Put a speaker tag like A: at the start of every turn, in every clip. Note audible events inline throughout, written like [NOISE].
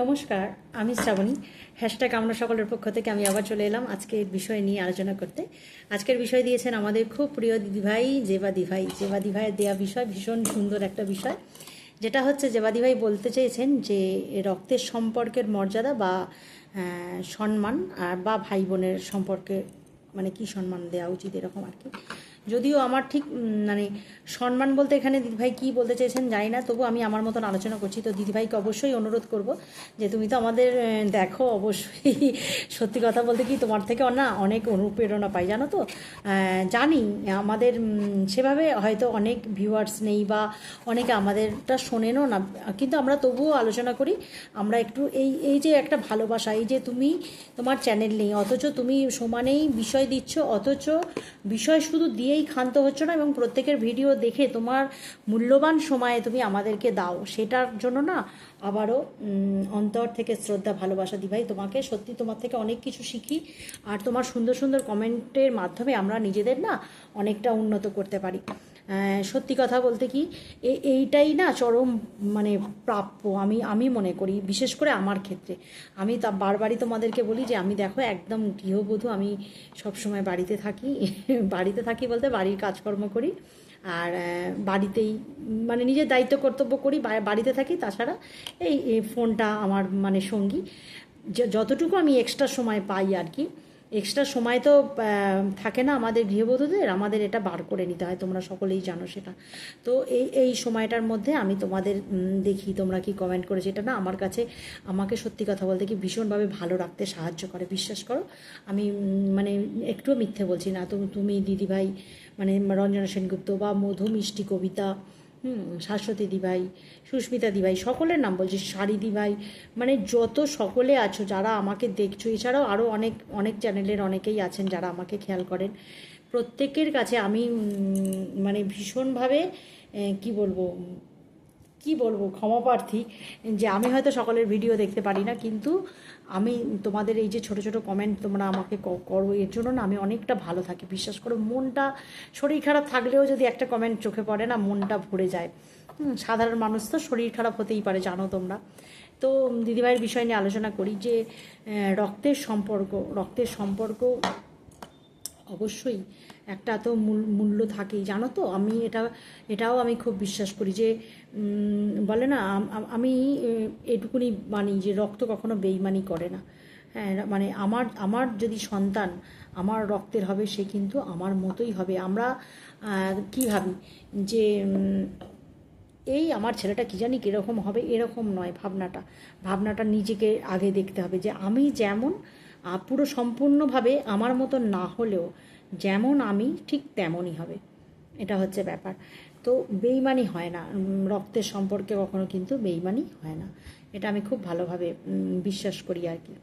A: নমস্কার, আমি শ্রাবণী। হ্যাশট্যাগ আমরা সকলের পক্ষ থেকে আমি আবার চলে এলাম আজকের বিষয় নিয়ে আলোচনা করতে। আজকের বিষয় দিয়েছেন আমাদের খুব প্রিয় দিদিভাই জেবা দিভাই জেবা দিভাইয়ের দেওয়া বিষয় ভীষণ সুন্দর একটা বিষয়, যেটা হচ্ছে জেবা দিভাই বলতে চেয়েছেন যে, রক্তের সম্পর্কের মর্যাদা বা সম্মান আর বা ভাই বোনের সম্পর্কে মানে কি সম্মান দেওয়া উচিত এরকম আর কি। যদিও আমার ঠিক মানে সম্মান বলতে এখানে দিদিভাই কি বলতে চেয়েছেন জানি না, তবু আমি আমার মতন আলোচনা করছি। তো দিদিভাইকে অবশ্যই অনুরোধ করব যে তুমি তো আমাদের দেখো অবশ্যই [LAUGHS] সত্যি কথা বলতে কি তোমার থেকে না অনেক অনুপ্রেরণা পাই, জানো তো? জানি আমাদের সেভাবে হয়তো অনেক ভিউয়ার্স নেই বা অনেকে আমাদেরটা শোনেনও না, কিন্তু আমরা তবুও আলোচনা করি। আমরা একটু এই এই যে একটা ভালোবাসা, এই যে তুমি তোমার চ্যানেল নেই, অথচ তুমি সমানেই বিষয় দিচ্ছ, অথচ বিষয় শুধু দিয়েই ক্ষান্ত হচ্ছ না এবং প্রত্যেকের ভিডিও দেখে তোমার মূল্যবান সময়ে তুমি আমাদেরকে দাও। সেটার জন্য না আবারও অন্তর থেকে শ্রদ্ধা, ভালোবাসা দিভাই তোমাকে সত্যি তোমার থেকে অনেক কিছু শিখি আর তোমার সুন্দর সুন্দর কমেন্টের মাধ্যমে আমরা নিজেদের না অনেকটা উন্নত করতে পারি। সত্যি কথা বলতে কি এইটাই না চরম মানে প্রাপ্য। আমি আমি মনে করি, বিশেষ করে আমার ক্ষেত্রে। আমি তা বারবারই তোমাদেরকে বলি যে, আমি দেখো একদম গৃহবধূ, আমি সবসময় বাড়িতে থাকি। [LAUGHS] বাড়িতে থাকি বলতে বাড়ির কাজকর্ম করি। আর বাড়িতেই মানে নিজের দায়িত্ব কর্তব্য করি বাড়িতে থাকি। তাছাড়া এই ফোনটা আমার মানে সঙ্গী। যতটুকু আমি এক্সট্রা সময় পাই আর কি এক্সট্রা সময় তো থাকে না আমাদের গৃহবধূদের, আমাদের এটা বার করে নিতে হয়, তোমরা সকলেই জানো সেটা। তো এই এই সময়টার মধ্যে আমি তোমাদের দেখি তোমরা কি কমেন্ট করেছ এটা না আমার কাছে, আমাকে সত্যি কথা বলতে কি ভীষণভাবে ভালো রাখতে সাহায্য করে, বিশ্বাস করো। আমি মানে একটুও মিথ্যে বলছি না তুমি তুমি দিদিভাই মানে রঞ্জনা সেনগুপ্ত বা মধু মিষ্টি কবিতা শাশ্বতী দিভাই সুস্মিতা দিভাই সকলের নাম বলছি শাড়ি দিভাই মানে যত সকলে আছো, যারা আমাকে দেখছ, এছাড়াও আরও অনেক অনেক চ্যানেলের অনেকেই আছেন যারা আমাকে খেয়াল করেন। প্রত্যেকের কাছে আমি মানে ভীষণভাবে কি বলব কি বলব ক্ষমাপ্রার্থী যে আমি হয়তো সকলের ভিডিও দেখতে পারি না, কিন্তু আমি তোমাদের এই যে ছোট ছোট কমেন্ট তোমরা আমাকে করো, এর জন্য না আমি অনেকটা ভালো থাকি। বিশ্বাস করো, মনটা, শরীর খারাপ থাকলেও যদি একটা কমেন্ট চোখে পড়ে না, মনটা ভরে যায়। সাধারণ মানুষ তো শরীর খারাপ হতেই পারে, জানো তোমরা। তো দিদিভাইয়ের বিষয় নিয়ে আলোচনা করি যে রক্তের সম্পর্ক রক্তের সম্পর্ক অবশ্যই একটা তো মূল- মূল্য থাকেই। জানো তো, আমি এটা, এটাও আমি খুব বিশ্বাস করি যে বলে না, আম- এটুকুনি মানি যে রক্ত কখনো বেইমানি করে না। হ্যাঁ মানে আমার আমার যদি সন্তান আমার রক্তের হবে, সে কিন্তু আমার মতোই হবে। আমরা কি ভাবি যে এই আমার ছেলেটা কি জানি কীরকম হবে, এরকম নয় ভাবনাটা। ভাবনাটা নিজেকে আগে দেখতে হবে যে আমি যেমন পুরো সম্পূর্ণভাবে আমার মতো না হলেও যেমন আমি, ঠিক তেমনই হবে। এটা হচ্ছে ব্যাপার। তো বেইমানি হয় না। রক্তের সম্পর্কে কখনো কিন্তু বেইমানি হয় না। এটা আমি খুব ভালোভাবে বিশ্বাস করি আর কি।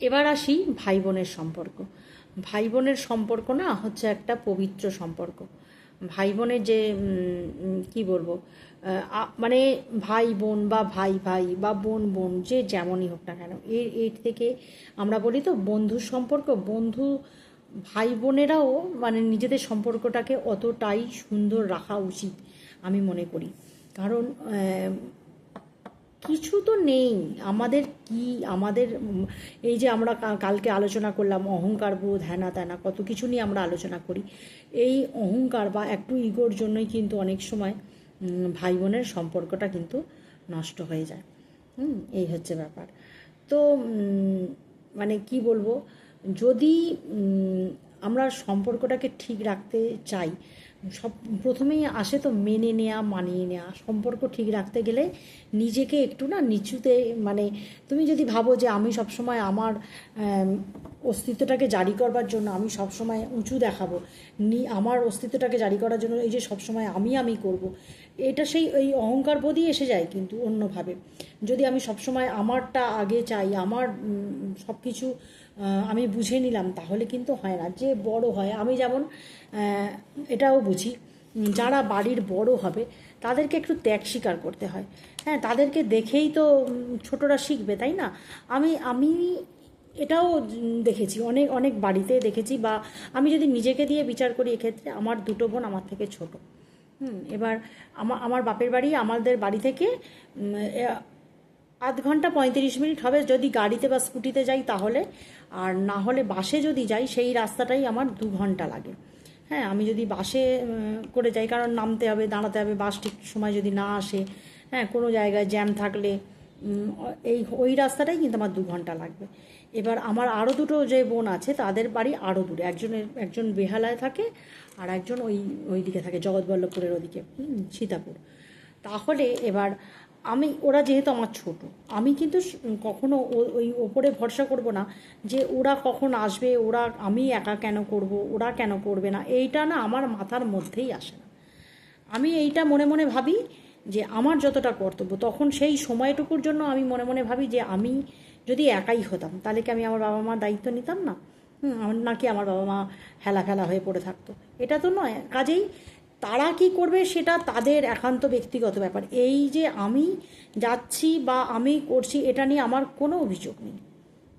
A: এবার আসি ভাই বোনের সম্পর্ক। ভাই বোনের সম্পর্ক না হচ্ছে একটা পবিত্র সম্পর্ক। ভাই বোনের যে কি বলব মানে ভাই বোন বা ভাই ভাই বা বোন বোন যে যেমনই হোক না কেন, এর এর থেকে আমরা বলি তো বন্ধুর সম্পর্ক, বন্ধু ভাই বোনেরাও মানে নিজেদের সম্পর্কটাকে অতটাই সুন্দর রাখা উচিত আমি মনে করি। কারণ কিছু তো নেই। আমাদের কি, আমাদের, এই যে আমরা কালকে আলোচনা করলাম অহংকার বোধ, হ্যানা ত্যানা, কত কিছু নিয়ে আমরা আলোচনা করি। এই অহংকার বা একটু ইগোর জন্যই কিন্তু অনেক সময় ভাই বোনের সম্পর্কটা কিন্তু নষ্ট হয়ে যায়। হুম, এই হচ্ছে ব্যাপার। তো মানে কি বলব? যদি আমরা সম্পর্কটাকে ঠিক রাখতে চাই সব প্রথমেই আসে তো মেনে নেওয়া মানিয়ে নেওয়া সম্পর্ক ঠিক রাখতে গেলে নিজেকে একটু না নিচুতে মানে তুমি যদি ভাবো যে আমি সবসময় আমার অস্তিত্বটাকে জারি করবার জন্য আমি সবসময় উঁচু দেখাবো, নি, আমার অস্তিত্বটাকে জারি করার জন্য এই যে সবসময় আমি আমি করব। এটা সেই এই অহংকার বোধই এসে যায় কিন্তু অন্যভাবে যদি আমি সবসময় আমারটা আগে চাই, আমার সব কিছু আমি বুঝে নিলাম, তাহলে কিন্তু হয় না। যে বড় হয়, আমি যেমন এটাও বুঝি যারা বাড়ির বড় হবে, তাদেরকে একটু ত্যাগ স্বীকার করতে হয়। হ্যাঁ তাদেরকে দেখেই তো ছোটরা শিখবে, তাই না? আমি আমি এটাও দেখেছি, অনেক অনেক বাড়িতে দেখেছি, বা আমি যদি নিজেকে দিয়ে বিচার করি, এক্ষেত্রে আমার দুটো বোন আমার থেকে ছোট। হুম, এবার আমার আমার বাপের বাড়ি, আমাদের বাড়ি থেকে আধ ঘণ্টা পঁয়ত্রিশ মিনিট হবে যদি গাড়িতে বা স্কুটিতে যাই তাহলে। আর না হলে বাসে যদি যাই, সেই রাস্তাটাই আমার দু ঘণ্টা লাগে। হ্যাঁ আমি যদি বাসে করে যাই, কারণ নামতে হবে, দাঁড়াতে হবে, বাস ঠিক সময় যদি না আসে হ্যাঁ কোনো জায়গায় জ্যাম থাকলে এই, ওই রাস্তাটাই কিন্তু আমার দু ঘণ্টা লাগবে। এবার আমার আরও দুটো যে বোন আছে, তাদের বাড়ি আরও দূরে। একজনের, একজন বেহালায় থাকে আর একজন ওই ওই দিকে থাকে, জগৎবল্লভপুরের ওদিকে সীতাপুর। তাহলে এবার আমি, ওরা যেহেতু আমার ছোট, আমি কিন্তু কখনো ওই ওপরে ভরসা করব না যে ওরা কখন আসবে, ওরা আমি একা কেন করব, ওরা কেন করবে না, এইটা না আমার মাথার মধ্যেই আসে না। আমি এইটা মনে মনে ভাবি যে আমার যতটা কর্তব্য, তখন সেই সময়টুকুর জন্য আমি মনে মনে ভাবি যে আমি যদি একাই হতাম, তাহলে কি আমি আমার বাবা মার দায়িত্ব নিতাম না? হুম নাকি আমার বাবা মা হেলা ফেলা হয়ে পড়ে থাকতো? এটা তো নয়, কাজেই তারা কি করবে সেটা তাদের একান্ত ব্যক্তিগত ব্যাপার। এই যে আমি যাচ্ছি বা আমি করছি, এটা নিয়ে আমার কোনো অভিযোগ নেই।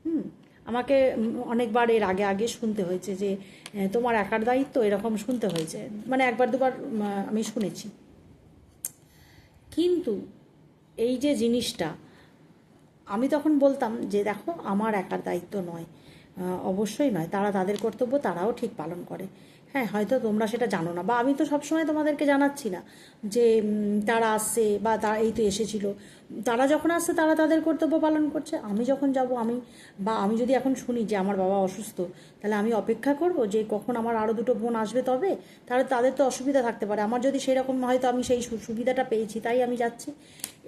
A: হুম, আমাকে অনেকবার এর আগে আগে শুনতে হয়েছে যে তোমার একার দায়িত্ব এরকম শুনতে হয়েছে। মানে একবার দুবার আমি শুনেছি। কিন্তু এই যে জিনিসটা, আমি তখন বলতাম যে, দেখো, আমার একার দায়িত্ব নয়। অবশ্যই নয়। তারা তাদের কর্তব্য, তারাও ঠিক পালন করে। হ্যাঁ হয়তো তোমরা সেটা জানো না। বা আমি তো সবসময় তোমাদেরকে জানাচ্ছি না যে তারা আসছে বা তারা এই তো এসেছিল। তারা যখন আসছে, তারা তাদের কর্তব্য পালন করছে। আমি যখন যাব, আমি বা আমি যদি এখন শুনি যে আমার বাবা অসুস্থ, তাহলে আমি অপেক্ষা করব যে কখন আমার আরও দুটো বোন আসবে তবে তাহলে তাদের তো অসুবিধা থাকতে পারে। আমার যদি সেরকম হয়তো আমি সেই সুবিধাটা পেয়েছি, তাই আমি যাচ্ছি।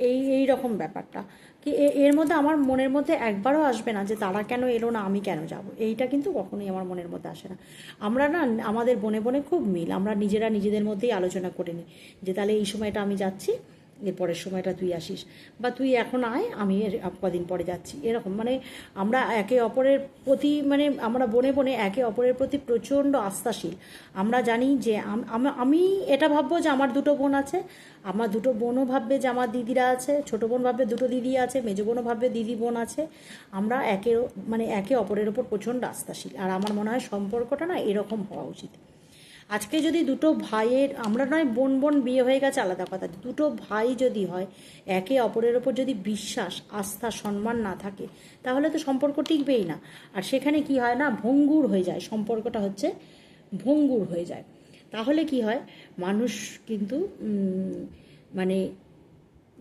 A: এই এই রকম ব্যাপারটা। কি এর মধ্যে আমার মনের মধ্যে একবারও আসবে না যে তারা কেন এলো না, আমি কেন যাব। এইটা কিন্তু কখনোই আমার মনের মধ্যে আসে না। আমরা না, আমাদের বনে বনে খুব মিল। আমরা নিজেরা নিজেদের মধ্যেই আলোচনা করে নিই যে তাহলে এই সময়টা আমি যাচ্ছি। এর পরের সময়টা তুই আসিস। বা তুই এখন আয়, আমি এর কদিন পরে যাচ্ছি। এরকম মানে আমরা একে অপরের প্রতি মানে আমরা বনে বনে একে অপরের প্রতি প্রচণ্ড আস্থাশীল। আমরা জানি যে আমি এটা ভাববো যে আমার দুটো বোন আছে। আমার দুটো বোনও ভাববে যে আমার দিদিরা আছে। ছোটো বোন ভাববে দুটো দিদি আছে, মেজো বোনও ভাববে দিদি বোন আছে। আমরা একে মানে একে অপরের ওপর প্রচণ্ড আস্থাশীল। আর আমার মনে হয় সম্পর্কটা না এরকম হওয়া উচিত। আজকে যদি দুটো ভাইয়ের, আমরা নয়, বোন বোন, বিয়ে হয়ে গেছে, আলাদা কথা। দুটো ভাই যদি হয়, একে অপরের ওপর যদি বিশ্বাস, আস্থা, সম্মান না থাকে, তাহলে তো সম্পর্ক টিকবেই না। আর সেখানে কি হয় না, ভঙ্গুর হয়ে যায়। সম্পর্কটা হচ্ছে ভঙ্গুর হয়ে যায়। তাহলে কি হয়, মানুষ কিন্তু মানে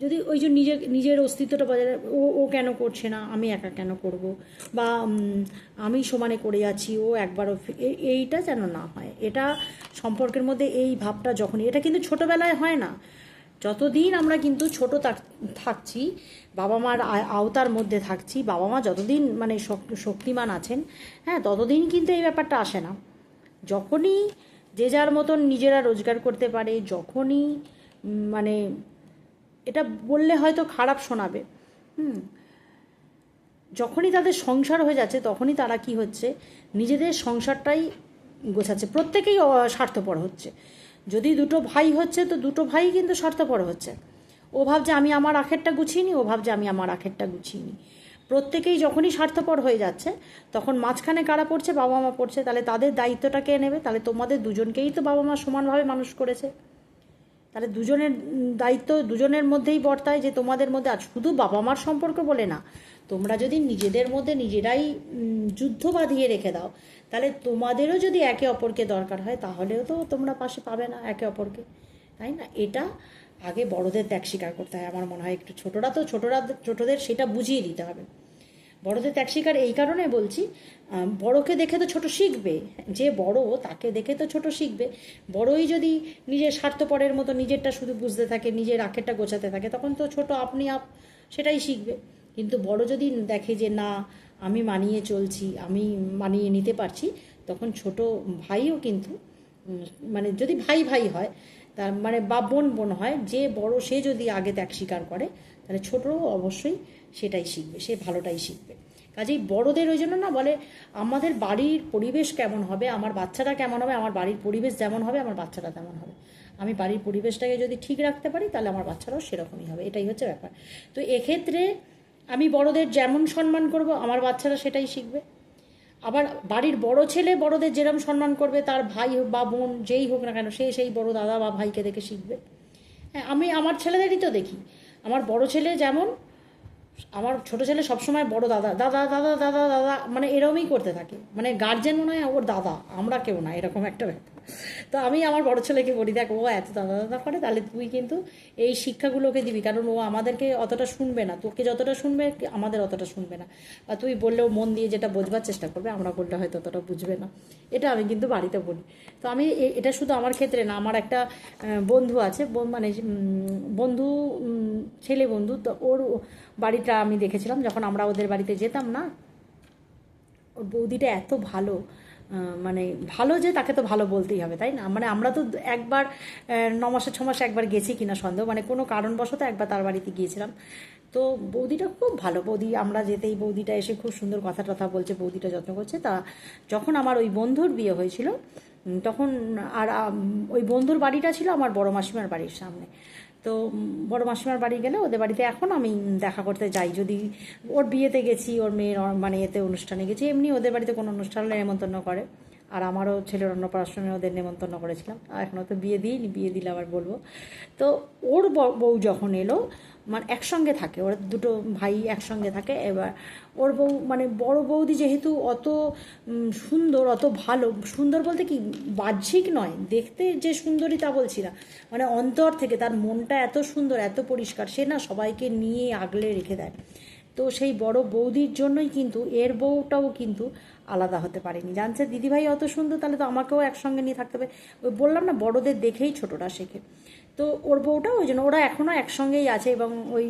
A: যদি ওই যে নিজের নিজের অস্তিত্বটা বজায় ও ও কেন করছে না? আমি একা কেন করব? বা আমি সমানে করে যাচ্ছি ও একবারও এই- এইটা যেন না হয়। এটা সম্পর্কের মধ্যে এই ভাবটা যখনই, এটা কিন্তু ছোটোবেলায় হয় না। যতদিন আমরা কিন্তু ছোট থাক- থাকছি, বাবা মার আওতার মধ্যে থাকছি, বাবা মা যতদিন মানে শক্তিমান আছেন হ্যাঁ ততদিন কিন্তু এই ব্যাপারটা আসে না। যখনই যে যার মতন নিজেরা রোজগার করতে পারে, যখনই মানে এটা বললে হয়তো খারাপ শোনাবে। হুম। যখনই তাদের সংসার হয়ে যাচ্ছে, তখনই তারা কি হচ্ছে? নিজেদের সংসারটাই গোছাচ্ছে। প্রত্যেকেই স্বার্থপর হচ্ছে। যদি দুটো ভাই হচ্ছে, তো দুটো ভাই কিন্তু স্বার্থপর হচ্ছে। ও ভাবছে, আমি আমার আখেরটা গুছিয়ে নিই ও ভাবছে, আমি আমার আখেরটা গুছিয়ে নিই প্রত্যেকেই যখনই স্বার্থপর হয়ে যাচ্ছে, তখন মাঝখানে কারা পড়ছে? বাবা মা পড়ছে। তাহলে তাদের দায়িত্বটা কে নেবে? তাহলে তোমাদের দুজনকেই তো বাবা মা সমানভাবে মানুষ করেছে। তাহলে দুজনের দায়িত্ব দুজনের মধ্যেই বর্তায় যে তোমাদের মধ্যে আর শুধু বাবা মার সম্পর্ক বলে না, তোমরা যদি নিজেদের মধ্যে নিজেরাই যুদ্ধ বাঁধিয়ে রেখে দাও, তাহলে তোমাদেরও যদি একে অপরকে দরকার হয়, তাহলেও তো তোমরা পাশে পাবে না একে অপরকে, তাই না? এটা আগে বড়দের ত্যাগ স্বীকার করতে হয়, আমার মনে হয় একটু ছোটরা তো ছোটরা, ছোটদের সেটা বুঝিয়ে দিতে হবে। বড়দের ত্যাগ স্বীকার এই কারণে বলছি বড়কে দেখে তো ছোট শিখবে, যে বড় তাকে দেখে তো ছোট শিখবে। বড়ই যদি নিজের স্বার্থপরের মতো নিজেরটা শুধু বুঝতে থাকে, নিজের আখেরটা গোছাতে থাকে, তখন তো ছোট আপনি আপ, সেটাই শিখবে। কিন্তু বড় যদি দেখে যে না, আমি মানিয়ে চলছি, আমি মানিয়ে নিতে পারছি, তখন ছোট ভাইও কিন্তু মানে যদি ভাই ভাই হয়, তার মানে বা বোন বোন হয়, যে বড় সে যদি আগে ত্যাগ স্বীকার করে, তাহলে ছোটও অবশ্যই সেটাই শিখবে, সে ভালোটাই শিখবে। কাজেই বড়দের ওই জন্য না বলে, আমাদের বাড়ির পরিবেশ কেমন হবে? আমার বাচ্চাটা কেমন হবে? আমার বাড়ির পরিবেশ যেমন হবে, আমার বাচ্চাটা তেমন হবে। আমি বাড়ির পরিবেশটাকে যদি ঠিক রাখতে পারি, তাহলে আমার বাচ্চারাও সেরকমই হবে। এটাই হচ্ছে ব্যাপার। তো এক্ষেত্রে আমি বড়দের যেমন সম্মান করব, আমার বাচ্চারা সেটাই শিখবে। আবার বাড়ির বড় ছেলে বড়দের যেরকম সম্মান করবে, তার ভাই বা বোন যেই হোক না কেন, সে সেই বড় দাদা বা ভাইকে দেখে শিখবে। হ্যাঁ আমি আমার ছেলেদেরই তো দেখি। আমার বড় ছেলে যেমন আমার ছোট ছেলে সবসময় বড় দাদা দাদা দাদা দাদা দাদা মানে এরকমই করতে থাকে। মানে গার্জেন মনে হয় ওর দাদা, আমরা কেউ না, এরকম একটা ব্যাপার। তো আমি আমার বড় ছেলেকে বলি, দেখ, ও এত দাদা দাদা করে, তাহলে তুই কিন্তু এই শিক্ষাগুলোকে দিবি, কারণ ও আমাদেরকে অতটা শুনবে না। তোকে যতটা শুনবে, আমাদের অতটা শুনবে না। বা তুই বললেও মন দিয়ে যেটা বোঝবার চেষ্টা করবে, আমরা বললে হয়তো অতটা বুঝবে না। এটা আমি কিন্তু বাড়িতে বলি। তো আমি এটা শুধু আমার ক্ষেত্রে না, আমার একটা বন্ধু আছে মানে বন্ধু ছেলে বন্ধু, তো ওর বাড়িটা আমি দেখেছিলাম, যখন আমরা ওদের বাড়িতে যেতাম না, ওর বৌদিটা এত ভালো মানে ভালো যে তাকে তো ভালো বলতেই হবে, তাই না? মানে আমরা তো একবার ন মাসে একবার গেছি কিনা সন্দেহ মানে কোনো কারণবশত একবার তার বাড়িতে গিয়েছিলাম। তো বৌদিটা খুব ভালো, বৌদি আমরা যেতেই বৌদিটা এসে খুব সুন্দর কথা টথা বলছে, বৌদিটা যত্ন করছে। তা যখন আমার ওই বন্ধুর বিয়ে হয়েছিল তখন আর ওই বন্ধুর বাড়িটা ছিল আমার বড় মাসিমার বাড়ির সামনে। তো বড় মাসিমার বাড়ি গেলে ওদের বাড়িতে এখন আমি দেখা করতে যাই। যদি ওর বিয়েতে গেছি, ওর মেয়ের মানে এতে অনুষ্ঠানে গেছি, এমনি ওদের বাড়িতে কোনো অনুষ্ঠান নেমন্তন্ন করে। আর আমারও ছেলের অন্নপ্রাশনে ওদের নেমন্তন্ন করেছিলাম। এখনও তো বিয়ে দিইনি, বিয়ে দিলে আবার বলব। তো ওর বউ যখন এলো মানে একসঙ্গে থাকে, ওর দুটো ভাই একসঙ্গে থাকে, এবার ওর বউ মানে বড় বৌদি যেহেতু অত সুন্দর, অত ভালো, সুন্দর বলতে কি বাহ্যিক নয়, দেখতে যে সুন্দরী তা বলছি না মানে অন্তর থেকে তার মনটা এত সুন্দর, এত পরিষ্কার, সে না সবাইকে নিয়ে আগলে রেখে দেয়। তো সেই বড় বৌদির জন্যই কিন্তু, এর বউটাও কিন্তু আলাদা হতে পারেনি। জানছে, দিদিভাই অত সুন্দর, তাহলে তো আমাকেও একসঙ্গে নিয়ে থাকতে হবে। ওই বললাম না, বড়দের দেখেই ছোটরা শেখে। তো ওর বউটা ওই জন্য, ওরা এখনও একসঙ্গেই আছে এবং ওই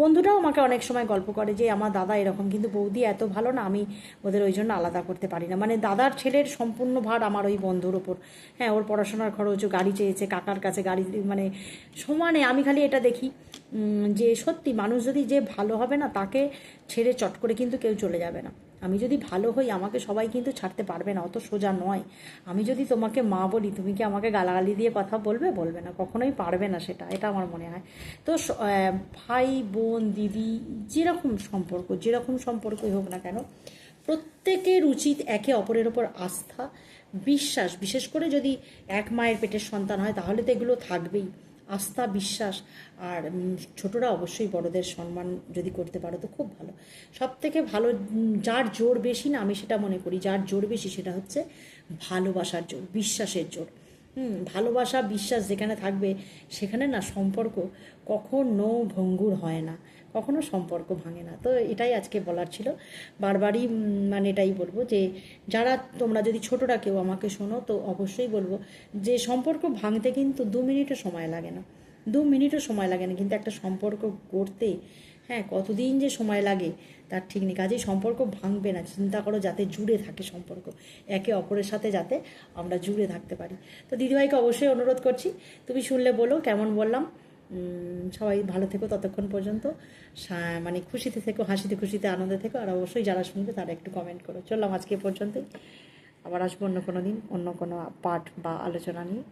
A: বন্ধুটাও আমাকে অনেক সময় গল্প করে যে, আমার দাদা এরকম, কিন্তু বৌদি এত ভালো না, আমি ওদের ওই জন্য আলাদা করতে পারি না। মানে দাদার ছেলের সম্পূর্ণ ভার আমার ওই বন্ধুর ওপর। হ্যাঁ ওর পড়াশোনার খরচ গাড়ি চেয়েছে, কাকার কাছে গাড়ি মানে সমানে আমি খালি এটা দেখি যে সত্যি মানুষ যদি যে ভালো হবে না, তাকে ছেড়ে চট করে কিন্তু কেউ চলে যাবে না। আমি যদি ভালো হই, আমাকে সবাই কিন্তু ছাড়তে পারবে না, অত সোজা নয়। আমি যদি তোমাকে মা বলি, তুমি কি আমাকে গালাগালি দিয়ে কথা বলবে? বলবে না, কখনোই পারবে না সেটা, এটা আমার মনে হয়। তো ভাই, বোন, দিদি, যেরকম সম্পর্ক, যেরকম সম্পর্কই হোক না কেন, প্রত্যেকের উচিত একে অপরের ওপর আস্থা, বিশ্বাস। বিশেষ করে যদি এক মায়ের পেটের সন্তান হয়, তাহলে তো এগুলো থাকবেই। আস্থা, বিশ্বাস আর ছোটরা অবশ্যই বড়দের সম্মান যদি করতে পারো তো খুব ভালো। সব থেকে ভালো যার জোর বেশি না আমি সেটা মনে করি, যার জোর বেশি সেটা হচ্ছে ভালোবাসার জোর, বিশ্বাসের জোর। হুম, ভালোবাসা, বিশ্বাস যেখানে থাকবে সেখানে না সম্পর্ক কখনো ভঙ্গুর হয় না। কখনো সম্পর্ক ভাঙে না। তো এটাই আজকে বলার ছিল। বারবারই মানে এটাই বলব যে, যারা তোমরা যদি ছোটরা কেউ আমাকে শোনো, তো অবশ্যই বলব যে, সম্পর্ক ভাঙতে কিন্তু দু মিনিটও সময় লাগে না। দু মিনিটও সময় লাগে না। কিন্তু একটা সম্পর্ক করতে হ্যাঁ কতদিন যে সময় লাগে, তার ঠিক নেই। কাজেই সম্পর্ক ভাঙবে না। চিন্তা করো যাতে জুড়ে থাকে সম্পর্ক। একে অপরের সাথে যাতে আমরা জুড়ে থাকতে পারি। তো দিদিভাইকে অবশ্যই অনুরোধ করছি, তুমি শুনলে বলো, কেমন বললাম? সবাই ভালো থেকো ততক্ষণ পর্যন্ত। মানে খুশিতে থেকো, হাসিতে খুশিতে, আনন্দে থেকো, আর অবশ্যই যারা শুনবে তারা একটু কমেন্ট করো। চললাম আজকে পর্যন্তই। আবার আসব অন্য কোনো দিন, অন্য কোনো পাঠ বা আলোচনা নিয়ে।